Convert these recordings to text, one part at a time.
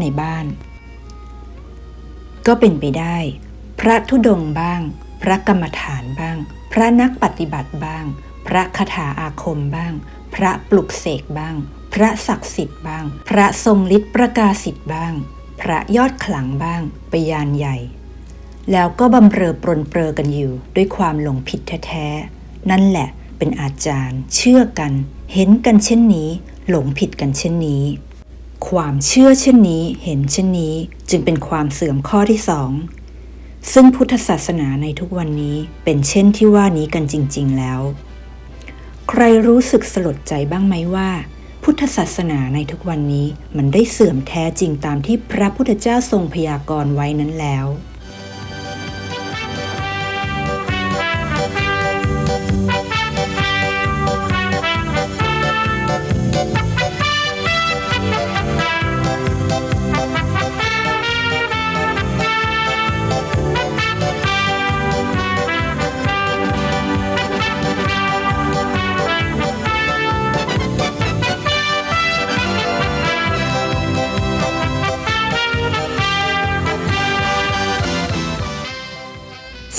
ในบ้าน ก็เป็นไปได้ พระธุดงบ้าง พระกรรมฐานบ้าง พระนักปฏิบัติบ้าง พระคาถาอาคมบ้าง พระปลุกเสกบ้าง พระศักดิ์สิทธิ์บ้าง พระทรงฤทธิ์ประกาศิทธิ์บ้าง พระยอดขลังบ้างไปยานใหญ่ แล้วก็บำเรอปรนเปรอกันอยู่ด้วยความหลงผิดแท้ๆนั่นแหละเป็นอาจารย์ เชื่อกัน เห็นกันเช่นนี้ หลงผิดกันเช่นนี้ ความเชื่อเช่นนี้เห็นเช่นนี้จึงเป็นความเสื่อมข้อที่สองซึ่งพุทธศาสนาในทุกวันนี้เป็นเช่นที่ว่านี้กันจริง ๆ แล้ว ใครรู้สึกสลดใจบ้างไหมว่า พุทธศาสนาในทุกวันนี้มันได้เสื่อมแท้จริงตามที่พระพุทธเจ้าทรงพยากรณ์ไว้นั้นแล้ว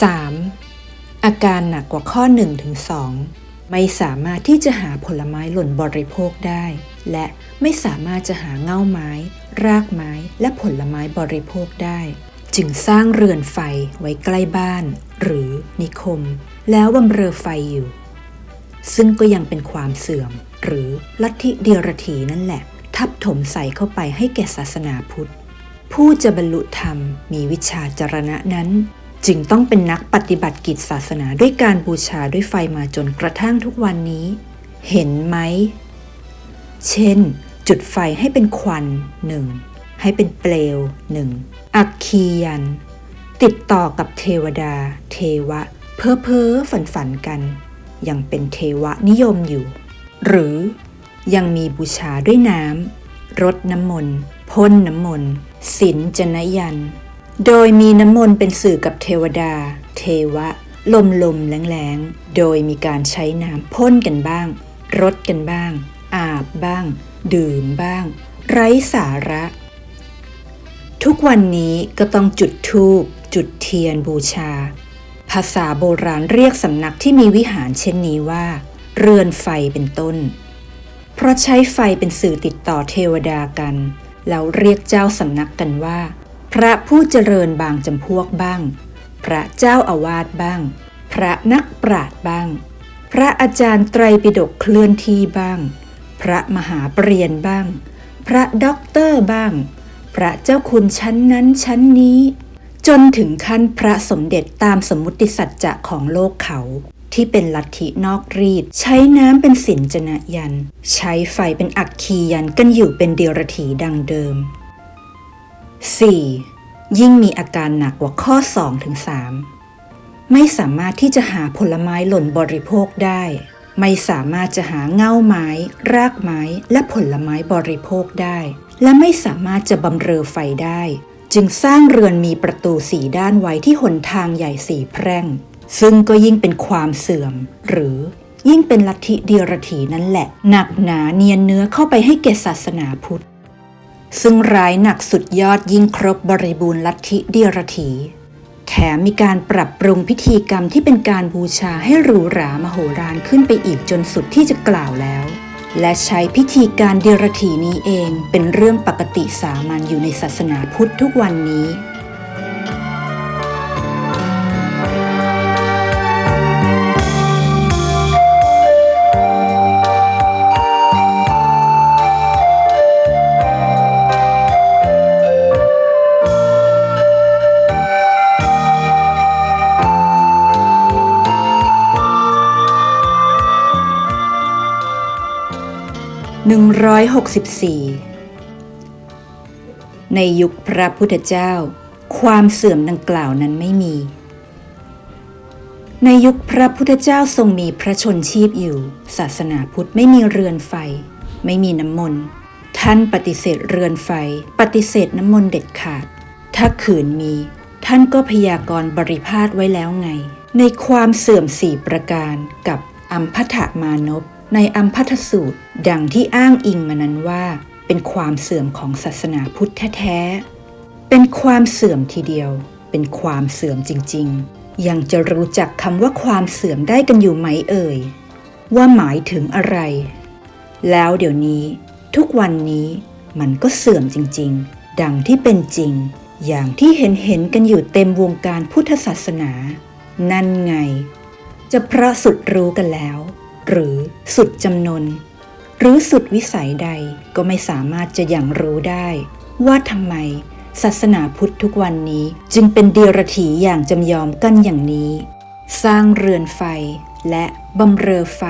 3. อาการหนักกว่าข้อ1ถึง2ไม่สามารถที่จะหาผลไม้หล่นบริโภคได้ และไม่สามารถจะหาเง่าไม้ รากไม้และผลไม้บริโภคได้ จึงสร้างเรือนไฟไว้ใกล้บ้าน หรือนิคม แล้วบำเรอไฟอยู่ ซึ่งก็ยังเป็นความเสื่อม หรือลัทธิเดียรถีนั่นแหละ ทับถมใส่เข้าไปให้แก่ศาสนาพุทธ ผู้จะบรรลุธรรมมีวิชาจรณะนั้น จึงต้องเป็นนักปฏิบัติกิจศาสนาด้วยการบูชาด้วยไฟมาจนกระทั่งทุกวันนี้ เห็นไหม เช่น จุดไฟให้เป็นควันหนึ่งให้เป็นเปลวหนึ่งอักคียัน ติดต่อกับเทวดา เทวะ เพ้อเพ้อฝันฝันกัน ยังเป็นเทวะนิยมอยู่ หรือยังมีบูชาด้วยน้ำรดน้ำมนต์พ่นน้ำมนต์สินจนยัน โดยมีน้ำมนต์เป็นสื่อกับเทวดา เทวะ ลมลมแรงแรงโดยมีการใช้น้ำพ่นกันบ้าง รดกันบ้าง อาบบ้าง ดื่มบ้าง ไร้สาระ ทุกวันนี้ก็ต้องจุดธูป จุดเทียนบูชา ภาษาโบราณเรียกสำนักที่มีวิหารเช่นนี้ว่า เรือนไฟเป็นต้น เพราะใช้ไฟเป็นสื่อติดต่อเทวดากัน แล้วเรียกเจ้าสำนักกันว่า พระผู้เจริญบางจำพวกบ้าง พระเจ้าอาวาสบ้าง พระนักปราชญ์บ้าง พระอาจารย์ไตรปิฎกเคลื่อนที่บ้าง พระมหาปรริญญาบ้าง พระด็อกเตอร์บ้าง พระเจ้าคุณชั้นนั้นชั้นนี้ จนถึงขั้นพระสมเด็จตามสมมติสัจจะของโลกเขาที่เป็นลัทธินอกรีด ใช้น้ำเป็นสินจนะยัน ใช้ไฟเป็นอักคียันกันอยู่เป็นเดียรถีดังเดิม 4. ยิ่งมีอาการหนักกว่าข้อ2ถึง3ไม่สามารถที่จะหาผลไม้หล่นบริโภคได้ ไม่สามารถจะหาเง่าไม้ รากไม้และผลไม้บริโภคได้ และไม่สามารถจะบำเรอไฟได้ จึงสร้างเรือนมีประตูสี่ด้านไว้ที่หนทางใหญ่สี่แพร่ง ซึ่งก็ยิ่งเป็นความเสื่อม หรือยิ่งเป็นลัทธิเดียรถีนั่นแหละ หนักหนาเนียนเนื้อเข้าไปให้แก่ศาสนาพุทธ ซึ่งร้ายหนักสุดยอดยิ่งครบบริบูรณ์ลัทธิเดียรถีแถมมีการปรับปรุงพิธีกรรมที่เป็นการบูชาให้หรูหรามโหฬารขึ้นไปอีกจนสุดที่จะกล่าวแล้ว และใช้พิธีการเดียรถีนี้เองเป็นเรื่องปกติสามัญอยู่ในศาสนาพุทธทุกวันนี้ 164 ในยุคพระพุทธเจ้า ความเสื่อมดังกล่าวนั้นไม่มี ในยุคพระพุทธเจ้าทรงมีพระชนชีพอยู่ ศาสนาพุทธไม่มีเรือนไฟ ไม่มีน้ำมนต์ท่านปฏิเสธเรือนไฟ ปฏิเสธน้ำมนต์เด็ดขาด ถ้าขืนมี ท่านก็พยากรณ์บริพาทไว้แล้วไง ในความเสื่อมสี่ประการกับอัมพัทมานพ ในอัมพัทสูตรดังที่อ้างอิงมานั้นว่า เป็นความเสื่อมของศาสนาพุทธแท้ๆเป็นความเสื่อมทีเดียว เป็นความเสื่อมจริง ๆ ยังจะรู้จักคำว่าความเสื่อมได้กันอยู่ไหมเอ่ย ว่าหมายถึงอะไร แล้วเดี๋ยวนี้ ทุกวันนี้มันก็เสื่อมจริง ๆ ดังที่เป็นจริง อย่างที่เห็นเห็นๆกันอยู่เต็มวงการพุทธศาสนา นั่นไง จะเพราะสุดรู้กันแล้ว หรือสุดจำนน หรือสุดวิสัยใดก็ไม่สามารถจะอย่างรู้ได้ ว่าทำไม ศาสนาพุทธทุกวันนี้จึงเป็นเดียรถีอย่างจำยอมกันอย่างนี้ สร้างเรือนไฟและบำเรอไฟ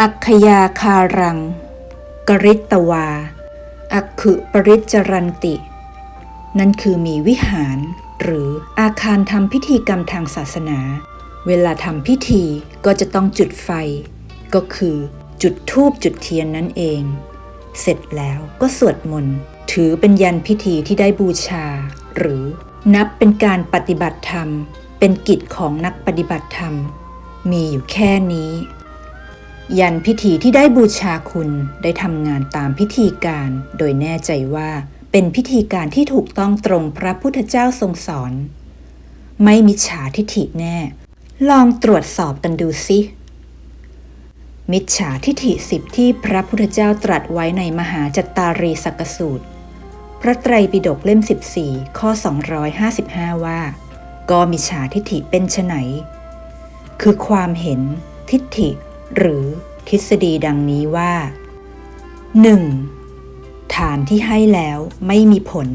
อัคคยาคารัง กริตตวา อักขุปริจรันติ นั่นคือมีวิหาร หรืออาคารทำพิธีกรรมทางศาสนา เวลาทำพิธีก็จะต้องจุดไฟ ก็คือจุดธูปจุดเทียนนั่นเอง เสร็จแล้วก็สวดมนต์ถือเป็นยันพิธีที่ได้บูชา หรือนับเป็นการปฏิบัติธรรม เป็นกิจของนักปฏิบัติธรรม มีอยู่แค่นี้ ยันพิธีที่ได้บูชาคุณได้ทำงานตามพิธีการ โดยแน่ใจว่าเป็นพิธีการที่ถูกต้องตรงพระพุทธเจ้าทรงสอน ไม่มิจฉาทิฐิแน่ ลองตรวจสอบกันดูสิ มิจฉาทิฐิสิบที่พระพุทธเจ้าตรัสไว้ในมหาจัตตารีสักสูตร พระไตรปิฎกเล่ม 14 ข้อ 255 ว่า ก็มิจฉาทิฐิเป็นไนคือความเห็น ทิฏฐิ หรือทฤษฎีดังนี้ว่า 1. ฐานที่ให้แล้วไม่มีผล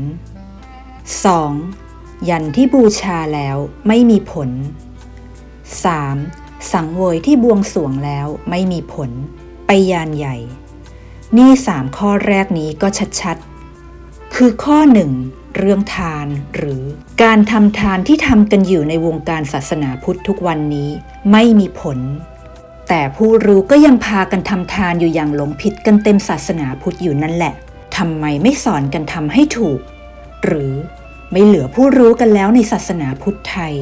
2. ยันที่บูชาแล้วไม่มีผล 3. สังเวยที่บวงสรวงแล้วไม่มีผล ไปยานใหญ่ นี่สามข้อแรกนี้ก็ชัดๆ คือข้อหนึ่งเรื่องทานหรือการทำทานที่ทำกันอยู่ในวงการศาสนาพุทธทุกวันนี้ไม่มีผล แต่ผู้รู้ก็ยังพากันทำทานอยู่อย่างหลงผิดกันเต็มศาสนาพุทธอยู่นั่นแหละทำไมไม่สอนกันทำให้ถูก หรือไม่เหลือผู้รู้กันแล้วในศาสนาพุทธไทย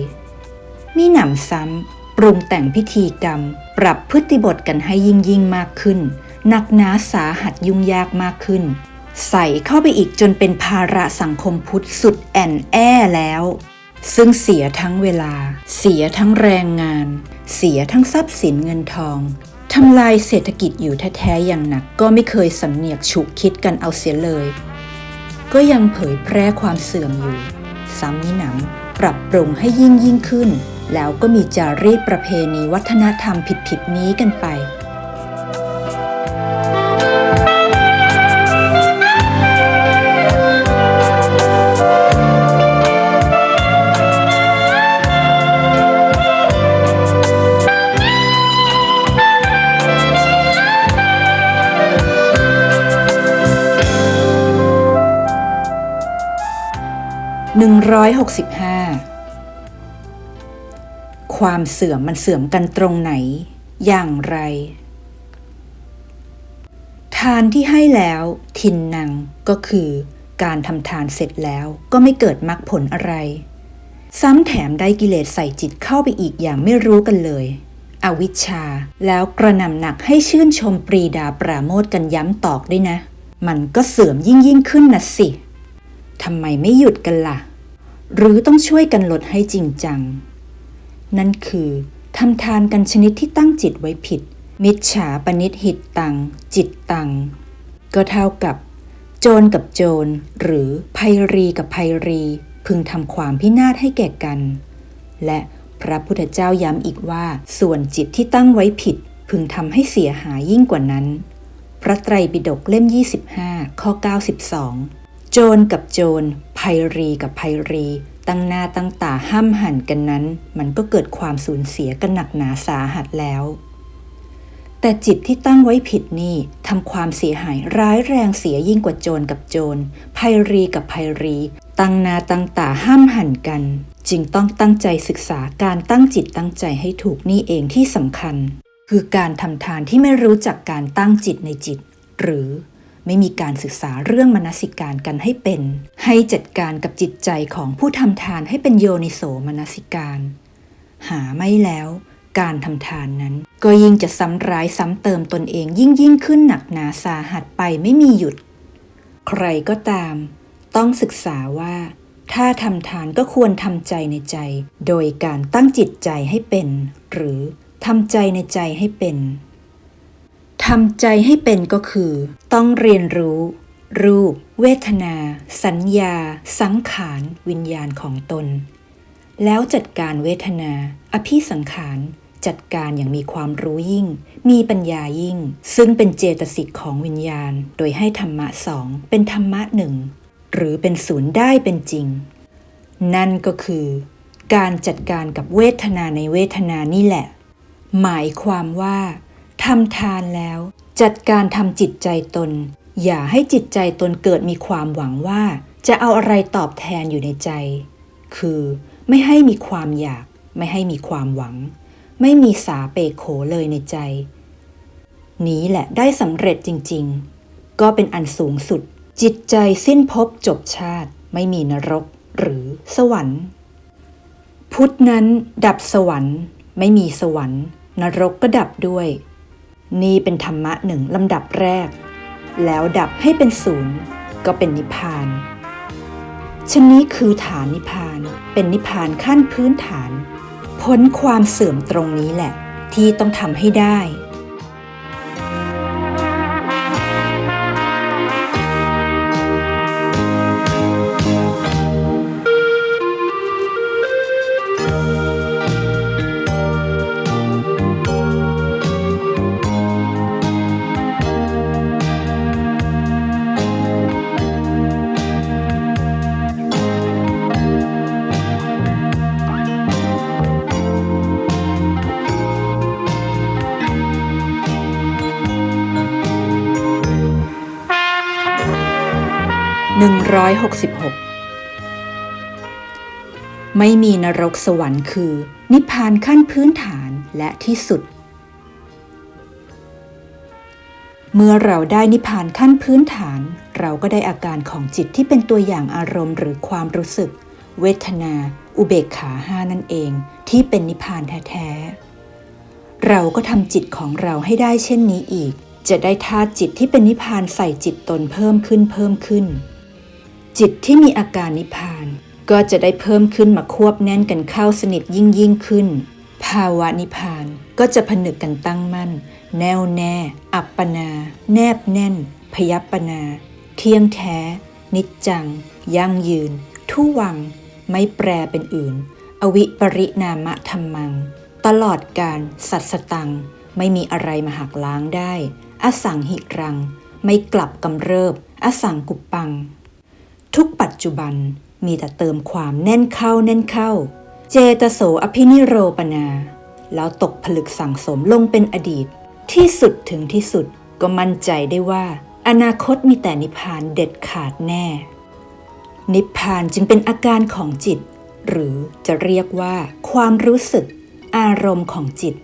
มีหนำซ้ำ ปรุงแต่งพิธีกรรม ปรับพฤติบทกันให้ยิ่งยิ่งมากขึ้น หนักหนาสาหัสยุ่งยากมากขึ้น ใส่เข้าไปอีกจนเป็นภาระสังคมพุทธสุดแอนแอแล้ว ซึ่งเสียทั้งเวลา เสียทั้งแรงงาน เสียทั้งทรัพย์สินเงินทองทำลายเศรษฐกิจอยู่แท้ๆอย่างหนักก็ไม่เคยสำเนียกฉุกคิดกันเอาเสียเลย ก็ยังเผยแพร่ความเสื่อมอยู่ ซ้ำมิหนำปรับปรุงให้ยิ่งยิ่งขึ้น แล้วก็มีจารีตประเพณีวัฒนธรรมผิดๆนี้กันไป 165 ความเสื่อมมันเสื่อมกันตรงไหน อย่างไร ทานที่ให้แล้วทินนังก็คือการทำทานเสร็จแล้วก็ไม่เกิดมรรคผลอะไร ซ้ำแถมได้กิเลสใส่จิตเข้าไปอีกอย่างไม่รู้กันเลย อวิชชาแล้วกระนำหนักให้ชื่นชมปรีดาปราโมทกันย้ำตอกด้วยนะ มันก็เสื่อมยิ่งยิ่งขึ้นนะสิทำไมไม่หยุดกันล่ะ หรือต้องช่วยกันลดให้จริงจัง นั่นคือทำทานกันชนิดที่ตั้งจิตไว้ผิด มิจฉาปณิหิตตัง จิตตัง ก็เท่ากับ โจรกับโจร หรือภัยรีกับภัยรี พึงทำความพินาศให้แก่กัน และพระพุทธเจ้าย้ำอีกว่า ส่วนจิตที่ตั้งไว้ผิด พึงทำให้เสียหายยิ่งกว่านั้น พระไตรปิฎกเล่ม 25 ข้อ 92 โจรกับโจรภัยรีกับภัยรี ตั้งหน้าตั้งตาห้ามหันกันนั้น มันก็เกิดความสูญเสียกันหนักหนาสาหัสแล้ว แต่จิตที่ตั้งไว้ผิดนี่ทำความเสียหายร้ายแรงเสียยิ่งกว่าโจรกับโจรภัยรีกับภัยรี ตั้งนาตั้งตาห้ามหันกัน จึงต้องตั้งใจศึกษาการตั้งจิตตั้งใจให้ถูกนี่เองที่สำคัญ คือการทำทานที่ไม่รู้จักการตั้งจิตในจิต หรือ ไม่มีการศึกษาเรื่องมนสิการกันให้เป็น ให้จัดการกับจิตใจของผู้ทำทานให้เป็นโยนิโสมนสิการ หาไม่แล้วการทำทานนั้น ก็ยิ่งจะซ้ำร้ายซ้ำเติมตนเองยิ่งยิ่งขึ้นหนักหนาสาหัสไปไม่มีหยุด ใครก็ตาม ต้องศึกษาว่า ถ้าทำทานก็ควรทำใจในใจ โดยการตั้งจิตใจให้เป็น หรือทำใจในใจให้เป็น ทำใจให้เป็นก็คือ ต้องเรียนรู้ รูป เวทนา สัญญา สังขาร วิญญาณของตน แล้วจัดการเวทนา อภิสังขาร จัดการอย่างมีความรู้ยิ่ง มีปัญญายิ่ง ซึ่งเป็นเจตสิกของวิญญาณ โดยให้ธรรมะสองเป็นธรรมะหนึ่งหรือเป็นศูนย์ได้เป็นจริง นั่นก็คือ การจัดการกับเวทนาในเวทนานี่แหละ หมายความว่า ทำทานแล้ว จัดการทำจิตใจตน อย่าให้จิตใจตนเกิดมีความหวังว่า จะเอาอะไรตอบแทนอยู่ในใจ คือไม่ให้มีความอยาก ไม่ให้มีความหวัง ไม่มีสาเปโขเลยในใจ นี้แหละได้สำเร็จจริง ๆ ก็เป็นอันสูงสุด จิตใจสิ้นภพจบชาติ ไม่มีนรกหรือสวรรค์ พุทธนั้นดับสวรรค์ ไม่มีสวรรค์ นรกก็ดับด้วย นี่เป็นธรรมะหนึ่งลำดับแรก แล้วดับให้เป็นศูนย์ก็เป็นนิพพานชนนี้คือฐานนิพพานเป็นนิพพานขั้นพื้นฐาน พ้นความเสื่อมตรงนี้แหละ ที่ต้องทำให้ได้ 166 ไม่มีนรกสวรรค์คือ นิพพานขั้นพื้นฐานและที่สุด เมื่อเราได้นิพพานขั้นพื้นฐาน เราก็ได้อาการของจิตที่เป็นตัวอย่างอารมณ์หรือความรู้สึก เวทนา อุเบกขาห้านั่นเอง ที่เป็นนิพพานแท้ๆ เราก็ทำจิตของเราให้ได้เช่นนี้อีกจะได้ธาตุจิตที่เป็นนิพพานใส่จิตตนเพิ่มขึ้นเพิ่มขึ้น จิตที่มีอาการนิพพาน ก็จะได้เพิ่มขึ้นมาควบแน่นกันเข้าสนิทยิ่งยิ่งขึ้น ภาวะนิพพานก็จะผนึกกันตั้งมั่น แน่วแน่ อัปปนา แนบแน่น พยัปปนา เที่ยงแท้ นิจจัง ยั่งยืน ทุวัง ไม่แปรเป็นอื่น อวิปริณามะธรรมัง ตลอดการสัตสตัง ไม่มีอะไรมาหักล้างได้ อสังหิรัง ไม่กลับกำเริบ อสังกุปปัง ทุกปัจจุบันมีแต่เติมความแน่นเข้าแน่นเข้า เจตโสอภินิโรปนา แล้วตกผลึกสั่งสมลงเป็นอดีต ที่สุดถึงที่สุดก็มั่นใจได้ว่า อนาคตมีแต่นิพพานเด็ดขาดแน่ นิพพานจึงเป็นอาการของจิต หรือจะเรียกว่า ความรู้สึก อารมณ์ของจิต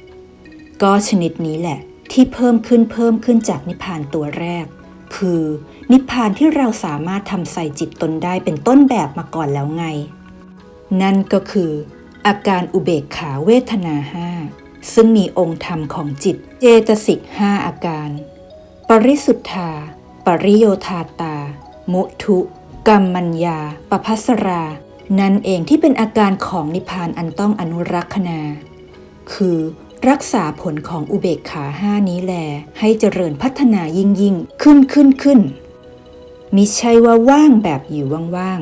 ก็ชนิดนี้แหละ ที่เพิ่มขึ้นเพิ่มขึ้นจากนิพพานตัวแรก คือ นิพพานที่เราสามารถทำใส่จิตตนได้เป็นต้นแบบมาก่อนแล้วไง นั่นก็คือ อาการอุเบกขาเวทนาห้าซึ่งมีองค์ธรรมของจิตเจตสิกห้าอาการ ปริสุทธา ปริโยธาตา มุทุกรรมัญญาปภัสรา นั่นเองที่เป็นอาการของนิพพานอันต้องอนุรักษณา คือ รักษาผลของอุเบกขาห้านี้แล ให้เจริญพัฒนายิ่งยิ่งขึ้นขึ้นขึ้นมิใช่ว่าว่างแบบอยู่ว่าง